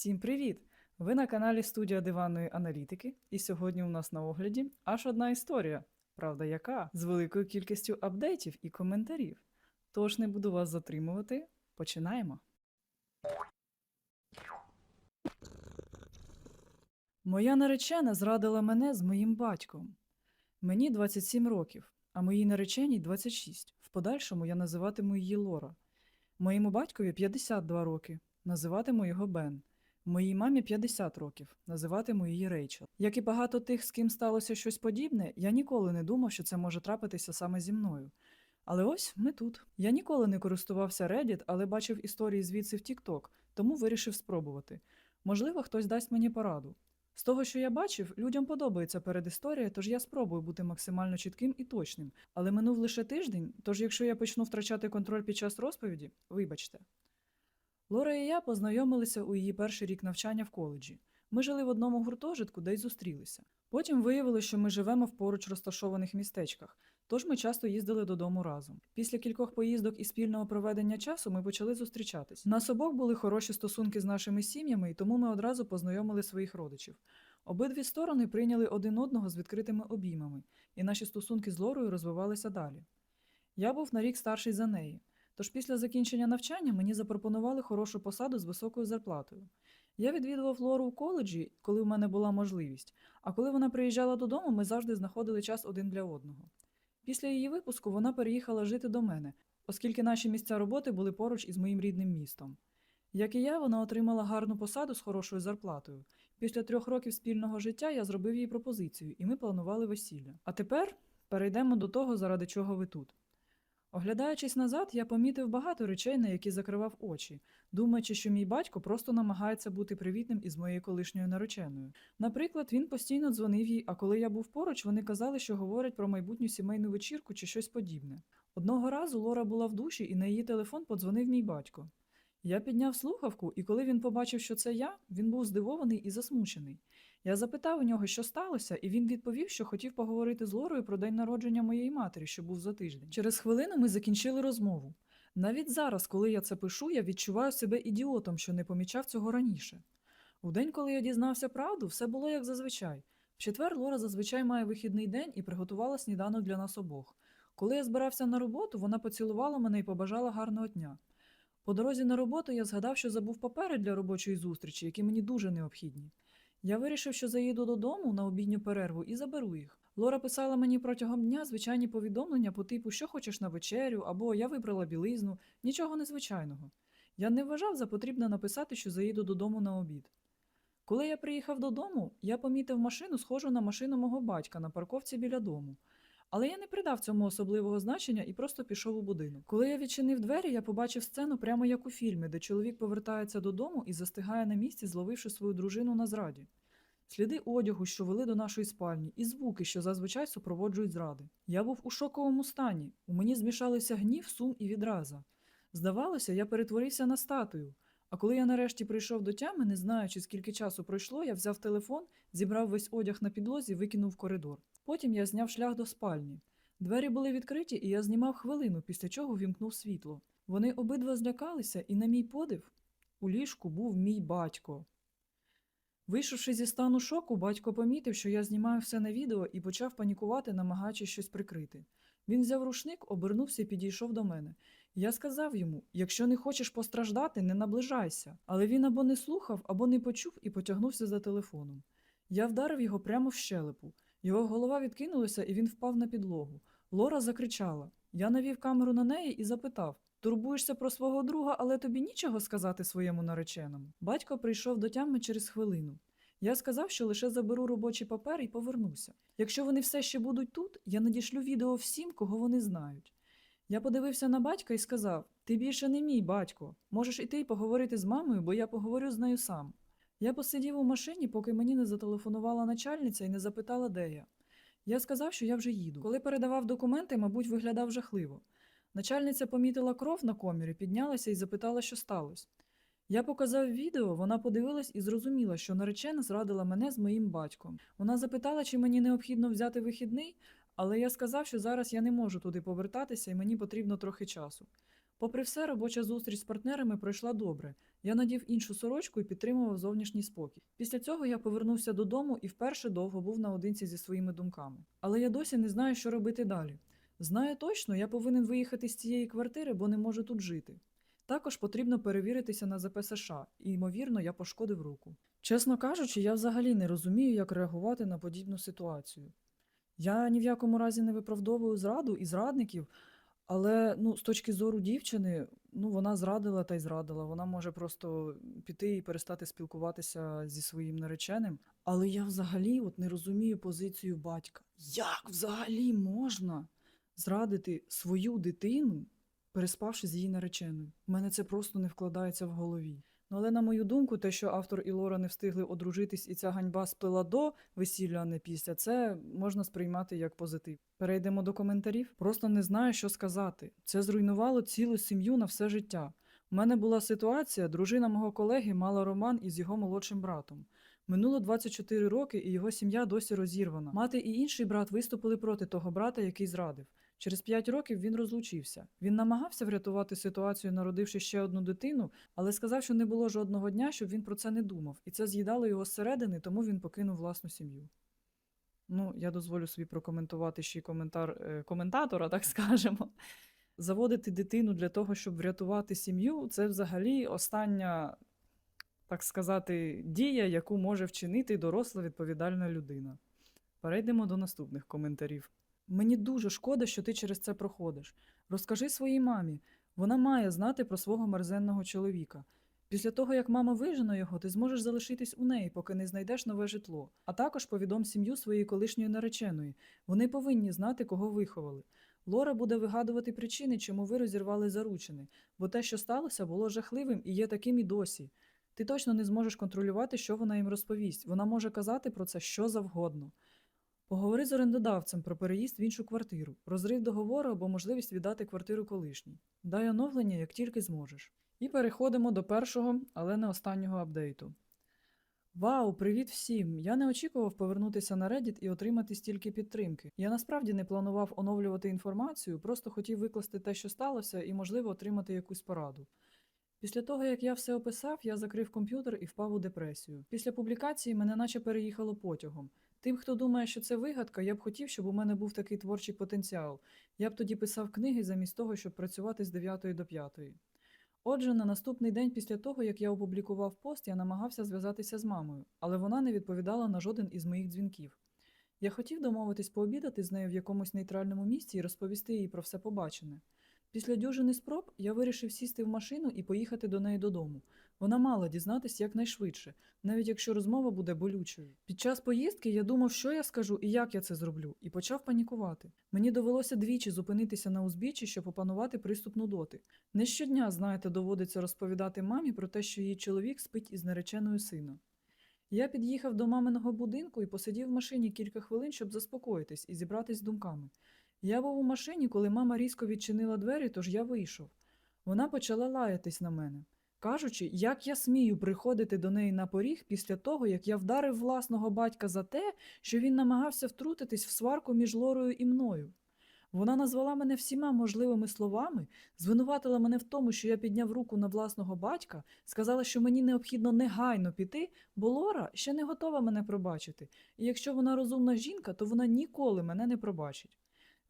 Всім привіт! Ви на каналі Студія диванної аналітики, і сьогодні у нас на огляді аж одна історія, правда яка, з великою кількістю апдейтів і коментарів. Тож не буду вас затримувати. Починаємо. Моя наречена зрадила мене з моїм батьком. Мені 27 років, а моїй нареченій 26. В подальшому я називатиму її Лора. Моєму батькові 52 роки. Називатиму його Бен. Моїй мамі 50 років. Називатиму її Рейчел. Як і багато тих, з ким сталося щось подібне, я ніколи не думав, що це може трапитися саме зі мною. Але ось ми тут. Я ніколи не користувався Reddit, але бачив історії звідси в TikTok, тому вирішив спробувати. Можливо, хтось дасть мені пораду. З того, що я бачив, людям подобається передісторія, тож я спробую бути максимально чітким і точним. Але минув лише тиждень, тож якщо я почну втрачати контроль під час розповіді, вибачте. Лора і я познайомилися у її перший рік навчання в коледжі. Ми жили в одному гуртожитку, де й зустрілися. Потім виявилося, що ми живемо в поруч розташованих містечках, тож ми часто їздили додому разом. Після кількох поїздок і спільного проведення часу ми почали зустрічатись. Нас обох були хороші стосунки з нашими сім'ями, і тому ми одразу познайомили своїх родичів. Обидві сторони прийняли один одного з відкритими обіймами, і наші стосунки з Лорою розвивалися далі. Я був на рік старший за неї. Тож після закінчення навчання мені запропонували хорошу посаду з високою зарплатою. Я відвідував Лору у коледжі, коли в мене була можливість, а коли вона приїжджала додому, ми завжди знаходили час один для одного. Після її випуску вона переїхала жити до мене, оскільки наші місця роботи були поруч із моїм рідним містом. Як і я, вона отримала гарну посаду з хорошою зарплатою. Після трьох років спільного життя я зробив їй пропозицію, і ми планували весілля. А тепер перейдемо до того, заради чого ви тут. Оглядаючись назад, я помітив багато речей, на які закривав очі, думаючи, що мій батько просто намагається бути привітним із моєю колишньою нареченою. Наприклад, він постійно дзвонив їй, а коли я був поруч, вони казали, що говорять про майбутню сімейну вечірку чи щось подібне. Одного разу Лора була в душі, і на її телефон подзвонив мій батько. Я підняв слухавку, і коли він побачив, що це я, він був здивований і засмучений. Я запитав у нього, що сталося, і він відповів, що хотів поговорити з Лорою про день народження моєї матері, що був за тиждень. Через хвилину ми закінчили розмову. Навіть зараз, коли я це пишу, я відчуваю себе ідіотом, що не помічав цього раніше. У день, коли я дізнався правду, все було як зазвичай. В четвер Лора зазвичай має вихідний день і приготувала сніданок для нас обох. Коли я збирався на роботу, вона поцілувала мене і побажала гарного дня. По дорозі на роботу я згадав, що забув папери для робочої зустрічі, які мені дуже необхідні. Я вирішив, що заїду додому на обідню перерву і заберу їх. Лора писала мені протягом дня звичайні повідомлення по типу, що хочеш на вечерю, або я вибрала білизну, нічого незвичайного. Я не вважав за потрібне написати, що заїду додому на обід. Коли я приїхав додому, я помітив машину, схожу на машину мого батька на парковці біля дому. Але я не придав цьому особливого значення і просто пішов у будинок. Коли я відчинив двері, я побачив сцену прямо як у фільмі, де чоловік повертається додому і застигає на місці, зловивши свою дружину на зраді. Сліди одягу, що вели до нашої спальні, і звуки, що зазвичай супроводжують зради. Я був у шоковому стані. У мені змішалися гнів, сум і відраза. Здавалося, я перетворився на статую. А коли я нарешті прийшов до тями, не знаючи, скільки часу пройшло, я взяв телефон, зібрав весь одяг на підлозі, викинув в коридор. Потім я зняв шлях до спальні. Двері були відкриті, і я знімав хвилину, після чого вімкнув світло. Вони обидва злякалися, і на мій подив у ліжку був мій батько. Вийшовши зі стану шоку, батько помітив, що я знімаю все на відео і почав панікувати, намагаючись щось прикрити. Він взяв рушник, обернувся і підійшов до мене. Я сказав йому: якщо не хочеш постраждати, не наближайся. Але він або не слухав, або не почув і потягнувся за телефоном. Я вдарив його прямо в щелепу. Його голова відкинулася, і він впав на підлогу. Лора закричала. Я навів камеру на неї і запитав: Турбуєшся про свого друга, але тобі нічого сказати своєму нареченому. Батько прийшов до тями через хвилину. Я сказав, що лише заберу робочі папери і повернуся. Якщо вони все ще будуть тут, я надішлю відео всім, кого вони знають. Я подивився на батька і сказав: Ти більше не мій батько. Можеш іти й поговорити з мамою, бо я поговорю з нею сам. Я посидів у машині, поки мені не зателефонувала начальниця і не запитала, де я. Я сказав, що я вже їду. Коли передавав документи, мабуть, виглядав жахливо. Начальниця помітила кров на комірі, піднялася і запитала, що сталося. Я показав відео, вона подивилась і зрозуміла, що наречена зрадила мене з моїм батьком. Вона запитала, чи мені необхідно взяти вихідний, але я сказав, що зараз я не можу туди повертатися і мені потрібно трохи часу. Попри все, робоча зустріч з партнерами пройшла добре. Я надів іншу сорочку і підтримував зовнішній спокій. Після цього я повернувся додому і вперше довго був наодинці зі своїми думками. Але я досі не знаю, що робити далі. Знаю точно, я повинен виїхати з цієї квартири, бо не можу тут жити. Також потрібно перевіритися на ЗП США, і, ймовірно, я пошкодив руку. Чесно кажучи, я взагалі не розумію, як реагувати на подібну ситуацію. Я ні в якому разі не виправдовую зраду і зрадників, але ну, з точки зору дівчини, ну вона зрадила та й зрадила. Вона може просто піти і перестати спілкуватися зі своїм нареченим. Але я взагалі от не розумію позицію батька. Як взагалі можна зрадити свою дитину, переспавши з її нареченою? У мене це просто не вкладається в голові. Ну, але на мою думку, те, що автор і Лора не встигли одружитись, і ця ганьба сплила до весілля, а не після, це можна сприймати як позитив. Перейдемо до коментарів. Просто не знаю, що сказати. Це зруйнувало цілу сім'ю на все життя. У мене була ситуація, дружина мого колеги мала роман із його молодшим братом. Минуло 24 роки, і його сім'я досі розірвана. Мати і інший брат виступили проти того брата, який зрадив. Через 5 років він розлучився. Він намагався врятувати ситуацію, народивши ще одну дитину, але сказав, що не було жодного дня, щоб він про це не думав, і це з'їдало його зсередини, тому він покинув власну сім'ю. Ну, я дозволю собі прокоментувати ще й коментар е, коментатора, так скажемо. Заводити дитину для того, щоб врятувати сім'ю, це взагалі остання, так сказати, дія, яку може вчинити доросла відповідальна людина. Перейдемо до наступних коментарів. Мені дуже шкода, що ти через це проходиш. Розкажи своїй мамі. Вона має знати про свого мерзенного чоловіка. Після того, як мама вижене його, ти зможеш залишитись у неї, поки не знайдеш нове житло. А також повідом сім'ю своєї колишньої нареченої. Вони повинні знати, кого виховали. Лора буде вигадувати причини, чому ви розірвали заручини, бо те, що сталося, було жахливим і є таким і досі. Ти точно не зможеш контролювати, що вона їм розповість. Вона може казати про це що завгодно. Поговори з орендодавцем про переїзд в іншу квартиру, розрив договору або можливість віддати квартиру колишній. Дай оновлення, як тільки зможеш. І переходимо до першого, але не останнього апдейту. Вау, привіт всім! Я не очікував повернутися на Reddit і отримати стільки підтримки. Я насправді не планував оновлювати інформацію, просто хотів викласти те, що сталося, і, можливо, отримати якусь пораду. Після того, як я все описав, я закрив комп'ютер і впав у депресію. Після публікації мене наче переїхало потягом. Тим, хто думає, що це вигадка, я б хотів, щоб у мене був такий творчий потенціал. Я б тоді писав книги замість того, щоб працювати з 9 до 5. Отже, на наступний день після того, як я опублікував пост, я намагався зв'язатися з мамою, але вона не відповідала на жоден із моїх дзвінків. Я хотів домовитись пообідати з нею в якомусь нейтральному місці і розповісти їй про все побачене. Після дюжини спроб я вирішив сісти в машину і поїхати до неї додому. Вона мала дізнатись якнайшвидше, навіть якщо розмова буде болючою. Під час поїздки я думав, що я скажу і як я це зроблю, і почав панікувати. Мені довелося двічі зупинитися на узбіччі, щоб опанувати приступ нудоти. Не щодня, знаєте, доводиться розповідати мамі про те, що її чоловік спить із нареченою сина. Я під'їхав до маминого будинку і посидів в машині кілька хвилин, щоб заспокоїтись і зібратись з думками. Я був у машині, коли мама різко відчинила двері, тож я вийшов. Вона почала лаятись на мене, кажучи, як я смію приходити до неї на поріг після того, як я вдарив власного батька за те, що він намагався втрутитись в сварку між Лорою і мною. Вона назвала мене всіма можливими словами, звинуватила мене в тому, що я підняв руку на власного батька, сказала, що мені необхідно негайно піти, бо Лора ще не готова мене пробачити, і якщо вона розумна жінка, то вона ніколи мене не пробачить.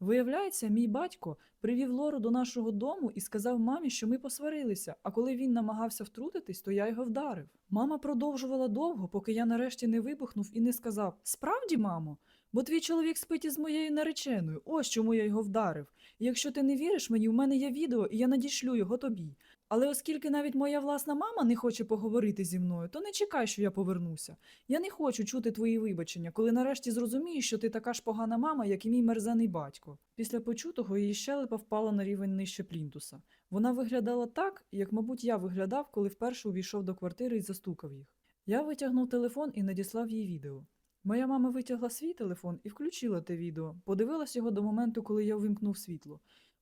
Виявляється, мій батько привів Лору до нашого дому і сказав мамі, що ми посварилися, а коли він намагався втрутитись, то я його вдарив. Мама продовжувала довго, поки я нарешті не вибухнув і не сказав: Справді, мамо, бо твій чоловік спить із моєю нареченою, ось чому я його вдарив. І якщо ти не віриш мені, в мене є відео, і я надішлю його тобі. Але оскільки навіть моя власна мама не хоче поговорити зі мною, то не чекай, що я повернуся. Я не хочу чути твої вибачення, коли нарешті зрозумієш, що ти така ж погана мама, як і мій мерзений батько. Після почутого її щелепа впала на рівень нижче плінтуса. Вона виглядала так, як, мабуть, я виглядав, коли вперше увійшов до квартири і застукав їх. Я витягнув телефон і надіслав їй відео. Моя мама витягла свій телефон і включила те відео, подивилась його до моменту, коли я увімкнув світло.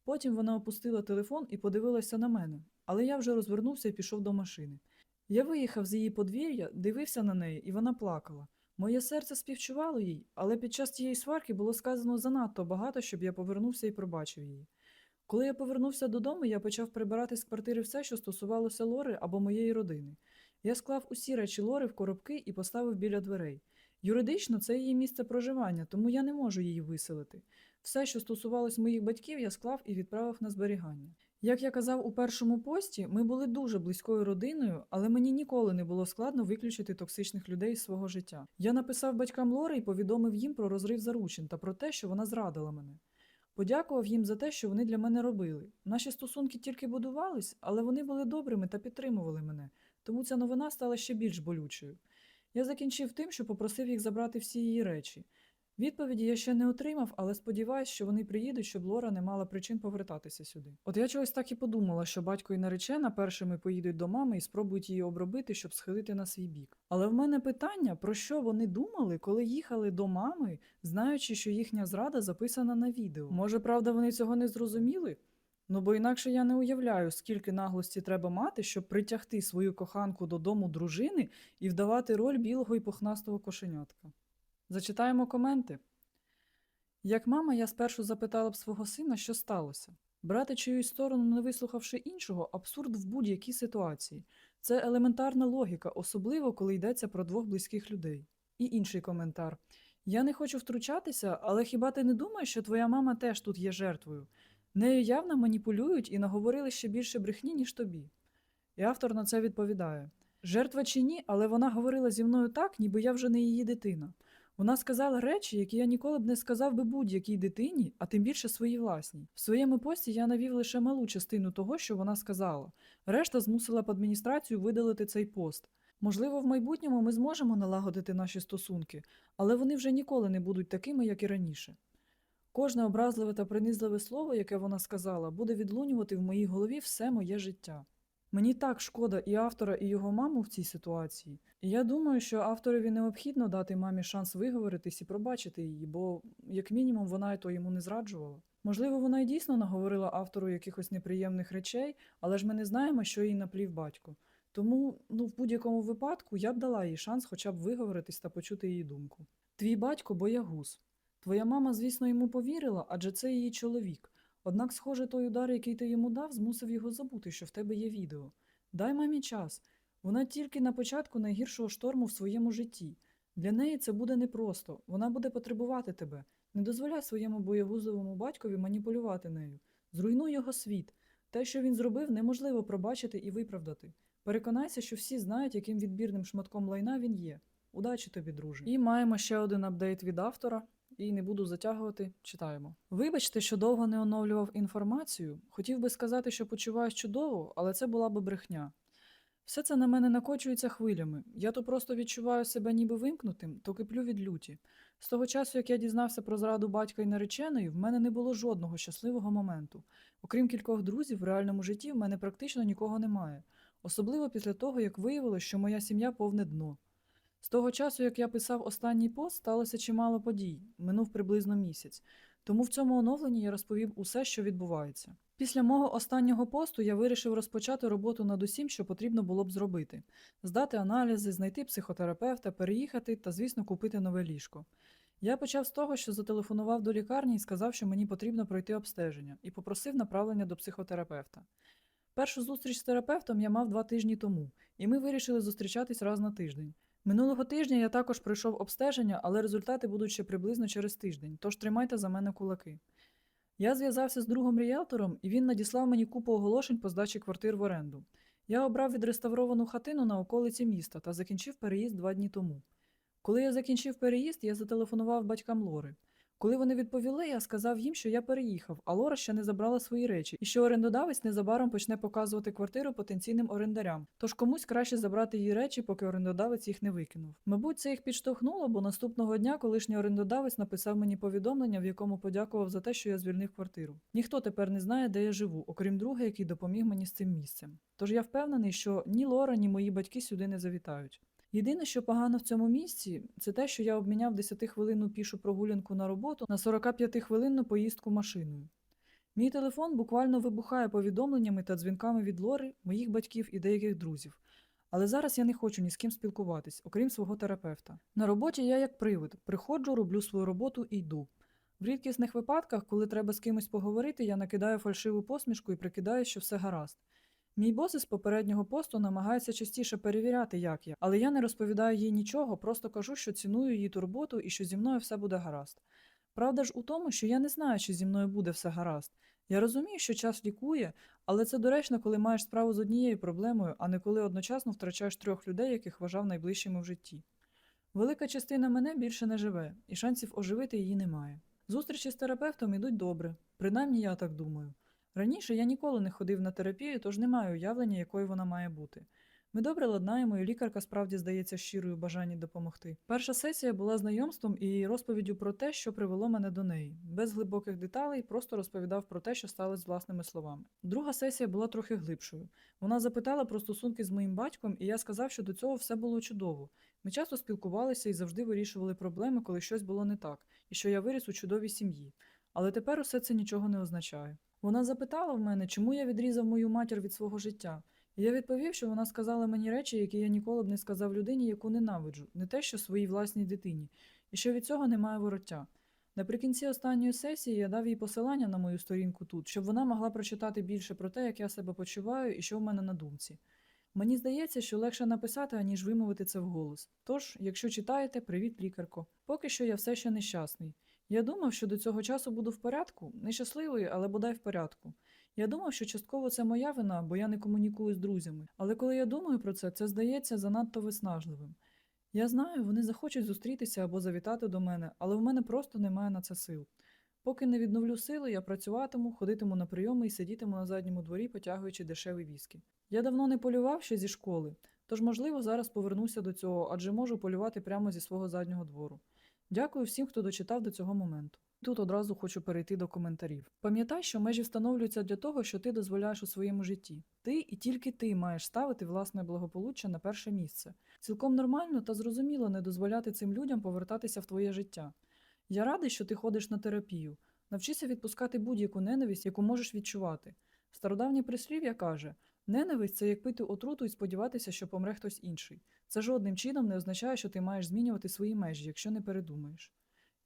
Потім вона опустила телефон і подивилася на мене, але я вже розвернувся і пішов до машини. Я виїхав з її подвір'я, дивився на неї, і вона плакала. Моє серце співчувало їй, але під час цієї сварки було сказано занадто багато, щоб я повернувся і пробачив її. Коли я повернувся додому, я почав прибирати з квартири все, що стосувалося Лори або моєї родини. Я склав усі речі Лори в коробки і поставив біля дверей. Юридично це її місце проживання, тому я не можу її виселити. Все, що стосувалось моїх батьків, я склав і відправив на зберігання. Як я казав у першому пості, ми були дуже близькою родиною, але мені ніколи не було складно виключити токсичних людей з свого життя. Я написав батькам Лори і повідомив їм про розрив заручин та про те, що вона зрадила мене. Подякував їм за те, що вони для мене робили. Наші стосунки тільки будувались, але вони були добрими та підтримували мене, тому ця новина стала ще більш болючою. Я закінчив тим, що попросив їх забрати всі її речі. Відповіді я ще не отримав, але сподіваюся, що вони приїдуть, щоб Лора не мала причин повертатися сюди. От я чогось так і подумала, що батько і наречена першими поїдуть до мами і спробують її обробити, щоб схилити на свій бік. Але в мене питання, про що вони думали, коли їхали до мами, знаючи, що їхня зрада записана на відео. Може, правда, вони цього не зрозуміли? Ну бо інакше я не уявляю, скільки наглості треба мати, щоб притягти свою коханку додому дружини і вдавати роль білого і пухнастого кошенятка. Зачитаємо коменти. Як мама, я спершу запитала б свого сина, що сталося. Брати чиюсь сторону, не вислухавши іншого, абсурд в будь-якій ситуації. Це елементарна логіка, особливо коли йдеться про двох близьких людей. І інший коментар. Я не хочу втручатися, але хіба ти не думаєш, що твоя мама теж тут є жертвою? Нею явно маніпулюють і наговорили ще більше брехні, ніж тобі. І автор на це відповідає: Жертва чи ні, але вона говорила зі мною так, ніби я вже не її дитина. Вона сказала речі, які я ніколи б не сказав би будь-якій дитині, а тим більше своїй власній. В своєму пості я навів лише малу частину того, що вона сказала. Решта змусила б адміністрацію видалити цей пост. Можливо, в майбутньому ми зможемо налагодити наші стосунки, але вони вже ніколи не будуть такими, як і раніше. Кожне образливе та принизливе слово, яке вона сказала, буде відлунювати в моїй голові все моє життя. Мені так шкода і автора, і його маму в цій ситуації. І я думаю, що авторові необхідно дати мамі шанс виговоритись і пробачити її, бо, як мінімум, вона й то йому не зраджувала. Можливо, вона й дійсно наговорила автору якихось неприємних речей, але ж ми не знаємо, що їй наплів батько. Тому, ну, в будь-якому випадку я б дала їй шанс хоча б виговоритись та почути її думку. Твій батько боягуз. Твоя мама, звісно, йому повірила, адже це її чоловік. Однак, схоже, той удар, який ти йому дав, змусив його забути, що в тебе є відео. Дай мамі час. Вона тільки на початку найгіршого шторму в своєму житті. Для неї це буде непросто, вона буде потребувати тебе. Не дозволяй своєму боягузовому батькові маніпулювати нею. Зруйнуй його світ. Те, що він зробив, неможливо пробачити і виправдати. Переконайся, що всі знають, яким відбірним шматком лайна він є. Удачі тобі, друже. І маємо ще один апдейт від автора. І не буду затягувати, читаємо. Вибачте, що довго не оновлював інформацію. Хотів би сказати, що почуваюсь чудово, але це була би брехня. Все це на мене накочується хвилями. Я то просто відчуваю себе ніби вимкнутим, то киплю від люті. З того часу, як я дізнався про зраду батька і нареченої, в мене не було жодного щасливого моменту. Окрім кількох друзів, в реальному житті в мене практично нікого немає. Особливо після того, як виявилось, що моя сім'я повне дно. З того часу, як я писав останній пост, сталося чимало подій, минув приблизно місяць. Тому в цьому оновленні я розповів усе, що відбувається. Після мого останнього посту я вирішив розпочати роботу над усім, що потрібно було б зробити: здати аналізи, знайти психотерапевта, переїхати та, звісно, купити нове ліжко. Я почав з того, що зателефонував до лікарні і сказав, що мені потрібно пройти обстеження, і попросив направлення до психотерапевта. Першу зустріч з терапевтом я мав два тижні тому, і ми вирішили зустрічатись раз на тиждень. Минулого тижня я також пройшов обстеження, але результати будуть ще приблизно через тиждень, тож тримайте за мене кулаки. Я зв'язався з другом ріелтором, і він надіслав мені купу оголошень по здачі квартир в оренду. Я обрав відреставровану хатину на околиці міста та закінчив переїзд два дні тому. Коли я закінчив переїзд, я зателефонував батькам Лори. Коли вони відповіли, я сказав їм, що я переїхав, а Лора ще не забрала свої речі, і що орендодавець незабаром почне показувати квартиру потенційним орендарям. Тож комусь краще забрати її речі, поки орендодавець їх не викинув. Мабуть, це їх підштовхнуло, бо наступного дня колишній орендодавець написав мені повідомлення, в якому подякував за те, що я звільнив квартиру. Ніхто тепер не знає, де я живу, окрім друга, який допоміг мені з цим місцем. Тож я впевнений, що ні Лора, ні мої батьки сюди не завітають. Єдине, що погано в цьому місці, це те, що я обміняв 10-хвилинну пішу прогулянку на роботу на 45-хвилинну поїздку машиною. Мій телефон буквально вибухає повідомленнями та дзвінками від Лори, моїх батьків і деяких друзів. Але зараз я не хочу ні з ким спілкуватись, окрім свого терапевта. На роботі я як привид, приходжу, роблю свою роботу і йду. В рідкісних випадках, коли треба з кимось поговорити, я накидаю фальшиву посмішку і прикидаю, що все гаразд. Мій бос із попереднього посту намагається частіше перевіряти, як я, але я не розповідаю їй нічого, просто кажу, що ціную її турботу і що зі мною все буде гаразд. Правда ж у тому, що я не знаю, чи зі мною буде все гаразд. Я розумію, що час лікує, але це доречно, коли маєш справу з однією проблемою, а не коли одночасно втрачаєш трьох людей, яких вважав найближчими в житті. Велика частина мене більше не живе, і шансів оживити її немає. Зустрічі з терапевтом ідуть добре, принаймні я так думаю. Раніше я ніколи не ходив на терапію, тож не маю уявлення, якою вона має бути. Ми добре ладнаємо, і лікарка справді здається щирою бажанні допомогти. Перша сесія була знайомством і розповіддю про те, що привело мене до неї. Без глибоких деталей, просто розповідав про те, що сталося з власними словами. Друга сесія була трохи глибшою. Вона запитала про стосунки з моїм батьком, і я сказав, що до цього все було чудово. Ми часто спілкувалися і завжди вирішували проблеми, коли щось було не так, і що я виріс у чудовій сім'ї. Але тепер усе це нічого не означає. Вона запитала в мене, чому я відрізав мою матір від свого життя. Я відповів, що вона сказала мені речі, які я ніколи б не сказав людині, яку ненавиджу, не те, що своїй власній дитині, і що від цього немає вороття. Наприкінці останньої сесії я дав їй посилання на мою сторінку тут, щоб вона могла прочитати більше про те, як я себе почуваю і що в мене на думці. Мені здається, що легше написати, аніж вимовити це вголос. Тож, якщо читаєте, привіт, лікарко. Поки що я все ще нещасний. Я думав, що до цього часу буду в порядку, нещасливий, але бодай в порядку. Я думав, що частково це моя вина, бо я не комунікую з друзями. Але коли я думаю про це, це здається занадто виснажливим. Я знаю, вони захочуть зустрітися або завітати до мене, але в мене просто немає на це сил. Поки не відновлю сили, я працюватиму, ходитиму на прийоми і сидітиму на задньому дворі, потягуючи дешеві віскі. Я давно не полював ще зі школи, тож, можливо, зараз повернуся до цього, адже можу полювати прямо зі свого заднього двору. Дякую всім, хто дочитав до цього моменту. Тут одразу хочу перейти до коментарів. Пам'ятай, що межі встановлюються для того, що ти дозволяєш у своєму житті. Ти і тільки ти маєш ставити власне благополуччя на перше місце. Цілком нормально та зрозуміло не дозволяти цим людям повертатися в твоє життя. Я радий, що ти ходиш на терапію. Навчися відпускати будь-яку ненависть, яку можеш відчувати. Стародавнє прислів'я каже: ненависть це як пити отруту і сподіватися, що помре хтось інший. Це жодним чином не означає, що ти маєш змінювати свої межі, якщо не передумаєш.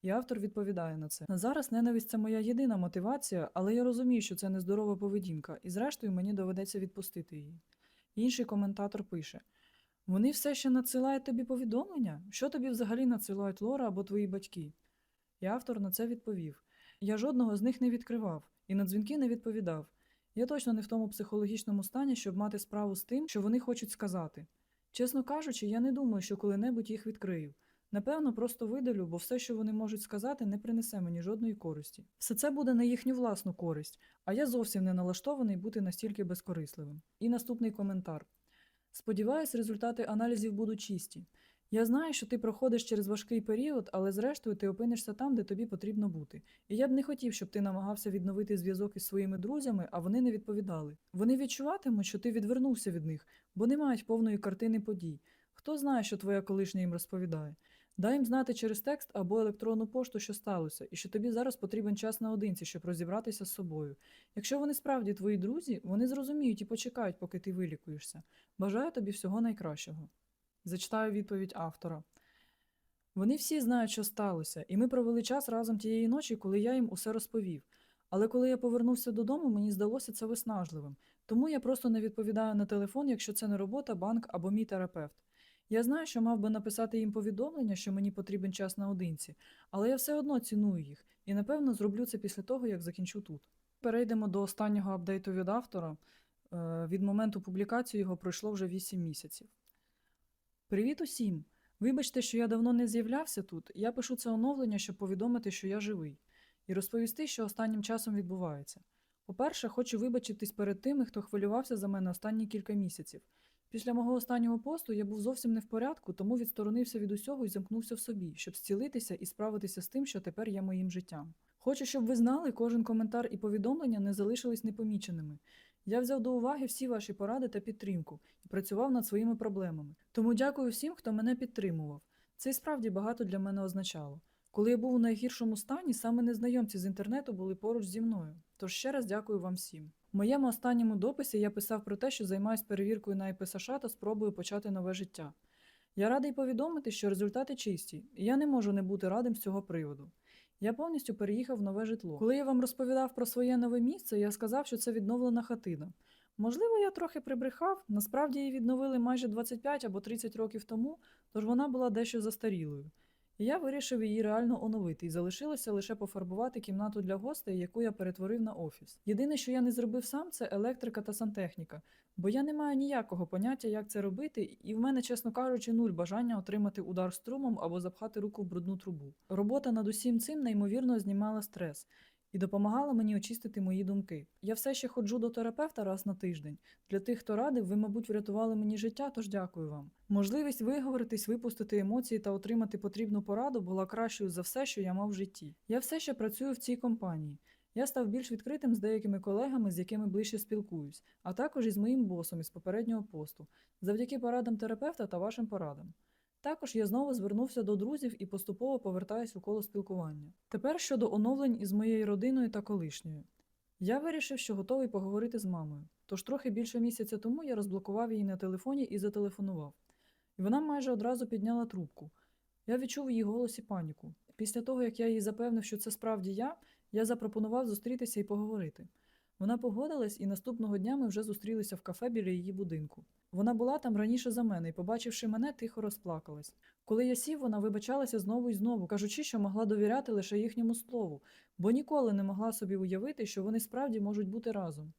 І автор відповідає на це. Зараз ненависть це моя єдина мотивація, але я розумію, що це нездорова поведінка, і зрештою мені доведеться відпустити її. Інший коментатор пише: вони все ще надсилають тобі повідомлення? Що тобі взагалі надсилають Лора або твої батьки? І автор на це відповів: Я жодного з них не відкривав і на дзвінки не відповідав. Я точно не в тому психологічному стані, щоб мати справу з тим, що вони хочуть сказати. Чесно кажучи, я не думаю, що коли-небудь їх відкрию. Напевно, просто видалю, бо все, що вони можуть сказати, не принесе мені жодної користі. Все це буде на їхню власну користь, а я зовсім не налаштований бути настільки безкорисливим. І наступний коментар. Сподіваюсь, результати аналізів будуть чисті. Я знаю, що ти проходиш через важкий період, але зрештою ти опинишся там, де тобі потрібно бути. І я б не хотів, щоб ти намагався відновити зв'язок із своїми друзями, а вони не відповідали. Вони відчуватимуть, що ти відвернувся від них, бо не мають повної картини подій. Хто знає, що твоя колишня їм розповідає. Дай їм знати через текст або електронну пошту, що сталося, і що тобі зараз потрібен час наодинці, щоб розібратися з собою. Якщо вони справді твої друзі, вони зрозуміють і почекають, поки ти вилікуєшся. Бажаю тобі всього найкращого. Зачитаю відповідь автора. Вони всі знають, що сталося, і ми провели час разом тієї ночі, коли я їм усе розповів. Але коли я повернувся додому, мені здалося це виснажливим, тому я просто не відповідаю на телефон, якщо це не робота, банк або мій терапевт. Я знаю, що мав би написати їм повідомлення, що мені потрібен час наодинці, але я все одно ціную їх і, напевно, зроблю це після того, як закінчу тут. Перейдемо до останнього апдейту від автора. Е, Від моменту публікації його пройшло вже 8 місяців. Привіт усім! Вибачте, що я давно не з'являвся тут. Я пишу це оновлення, щоб повідомити, що я живий, і розповісти, що останнім часом відбувається. По-перше, хочу вибачитись перед тими, хто хвилювався за мене останні кілька місяців. Після мого останнього посту я був зовсім не в порядку, тому відсторонився від усього і замкнувся в собі, щоб зцілитися і справитися з тим, що тепер є моїм життям. Хочу, щоб ви знали, кожен коментар і повідомлення не залишились непоміченими. Я взяв до уваги всі ваші поради та підтримку і працював над своїми проблемами. Тому дякую всім, хто мене підтримував. Це і справді багато для мене означало. Коли я був у найгіршому стані, саме незнайомці з інтернету були поруч зі мною. Тож ще раз дякую вам всім. В моєму останньому дописі я писав про те, що займаюся перевіркою на ІП США та спробую почати нове життя. Я радий повідомити, що результати чисті, і я не можу не бути радим з цього приводу. Я повністю переїхав в нове житло. Коли я вам розповідав про своє нове місце, я сказав, що це відновлена хатина. Можливо, я трохи прибрехав, насправді її відновили майже 25 або 30 років тому, тож вона була дещо застарілою. Я вирішив її реально оновити, і залишилося лише пофарбувати кімнату для гостей, яку я перетворив на офіс. Єдине, що я не зробив сам, це електрика та сантехніка, бо я не маю ніякого поняття, як це робити, і в мене, чесно кажучи, нуль бажання отримати удар струмом або запхати руку в брудну трубу. Робота над усім цим неймовірно знімала стрес і допомагала мені очистити мої думки. Я все ще ходжу до терапевта раз на тиждень. Для тих, хто радив, ви, мабуть, врятували мені життя, тож дякую вам. Можливість виговоритись, випустити емоції та отримати потрібну пораду була кращою за все, що я мав в житті. Я все ще працюю в цій компанії. Я став більш відкритим з деякими колегами, з якими ближче спілкуюсь, а також із моїм босом із попереднього посту, завдяки порадам терапевта та вашим порадам. Також я знову звернувся до друзів і поступово повертаюсь у коло спілкування. Тепер щодо оновлень із моєю родиною та колишньою. Я вирішив, що готовий поговорити з мамою. Тож трохи більше місяця тому я розблокував її на телефоні і зателефонував. І вона майже одразу підняла трубку. Я відчув в її голосі паніку. Після того, як я їй запевнив, що це справді я, я запропонував зустрітися і поговорити. Вона погодилась, і наступного дня ми вже зустрілися в кафе біля її будинку. Вона була там раніше за мене і, побачивши мене, тихо розплакалась. Коли я сів, вона вибачалася знову і знову, кажучи, що могла довіряти лише їхньому слову, бо ніколи не могла собі уявити, що вони справді можуть бути разом.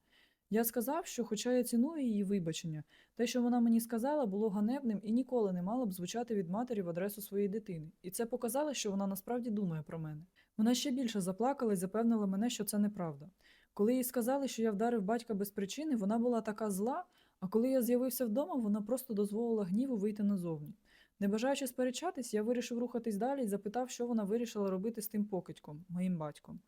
Я сказав, що, хоча я ціную її вибачення, те, що вона мені сказала, було ганебним і ніколи не мало б звучати від матері в адресу своєї дитини, і це показало, що вона насправді думає про мене. Вона ще більше заплакала і запевнила мене, що це неправда. Коли їй сказали, що я вдарив батька без причини, вона була така зла, а коли я з'явився вдома, вона просто дозволила гніву вийти назовні. Не бажаючи сперечатись, я вирішив рухатись далі і запитав, що вона вирішила робити з тим покидьком, моїм батьком.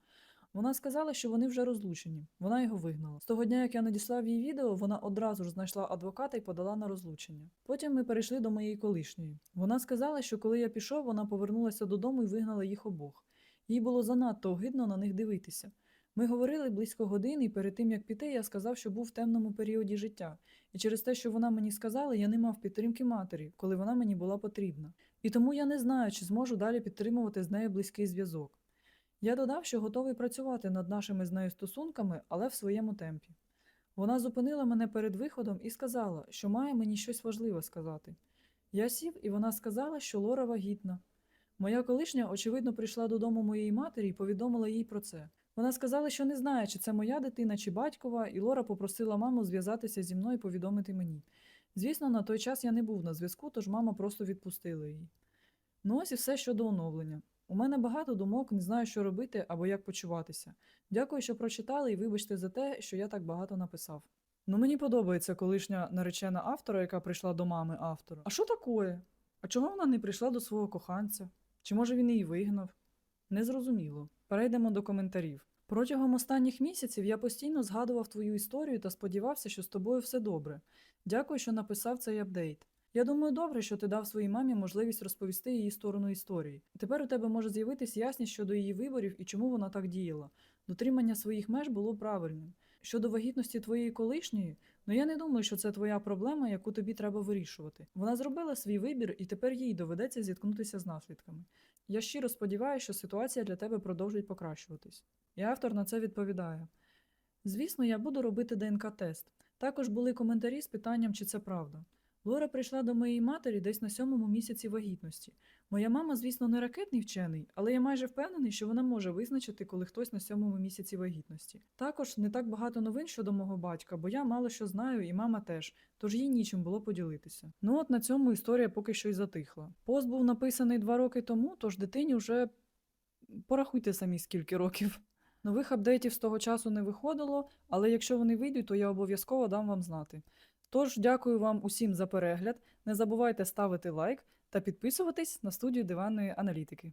Вона сказала, що вони вже розлучені. Вона його вигнала. З того дня, як я надіслав їй відео, вона одразу ж знайшла адвоката і подала на розлучення. Потім ми перейшли до моєї колишньої. Вона сказала, що коли я пішов, вона повернулася додому і вигнала їх обох. Їй було занадто огидно на них дивитися. Ми говорили близько години, і перед тим як піти, я сказав, що був в темному періоді життя, і через те, що вона мені сказала, я не мав підтримки матері, коли вона мені була потрібна. І тому я не знаю, чи зможу далі підтримувати з нею близький зв'язок. Я додав, що готовий працювати над нашими з нею стосунками, але в своєму темпі. Вона зупинила мене перед виходом і сказала, що має мені щось важливе сказати. Я сів, і вона сказала, що Лора вагітна. Моя колишня, очевидно, прийшла додому моєї матері і повідомила їй про це. Вона сказала, що не знає, чи це моя дитина, чи батькова, і Лора попросила маму зв'язатися зі мною і повідомити мені. Звісно, на той час я не був на зв'язку, тож мама просто відпустила її. Ну ось і все щодо оновлення. У мене багато думок, не знаю, що робити або як почуватися. Дякую, що прочитали, і вибачте за те, що я так багато написав. Ну мені подобається колишня наречена автора, яка прийшла до мами автора. А що такое? А чого вона не прийшла до свого коханця? Чи може він її вигнав? Незрозуміло. Перейдемо до коментарів. Протягом останніх місяців я постійно згадував твою історію та сподівався, що з тобою все добре. Дякую, що написав цей апдейт. Я думаю, добре, що ти дав своїй мамі можливість розповісти її сторону історії. Тепер у тебе може з'явитись ясність щодо її виборів і чому вона так діяла. Дотримання своїх меж було правильним. Щодо вагітності твоєї колишньої, ну я не думаю, що це твоя проблема, яку тобі треба вирішувати. Вона зробила свій вибір, і тепер їй доведеться зіткнутися з наслідками. Я щиро сподіваюся, що ситуація для тебе продовжить покращуватись. І автор на це відповідає: Звісно, я буду робити ДНК-тест. Також були коментарі з питанням, чи це правда. Лора прийшла до моєї матері десь на сьомому місяці вагітності. Моя мама, звісно, не ракетний вчений, але я майже впевнений, що вона може визначити, коли хтось на сьомому місяці вагітності. Також не так багато новин щодо мого батька, бо я мало що знаю, і мама теж, тож їй нічим було поділитися. Ну от на цьому історія поки що й затихла. Пост був написаний два роки тому, тож дитині вже порахуйте самі скільки років. Нових апдейтів з того часу не виходило, але якщо вони вийдуть, то я обов'язково дам вам знати. Тож, дякую вам усім за перегляд. Не забувайте ставити лайк та підписуватись на студію диванної аналітики.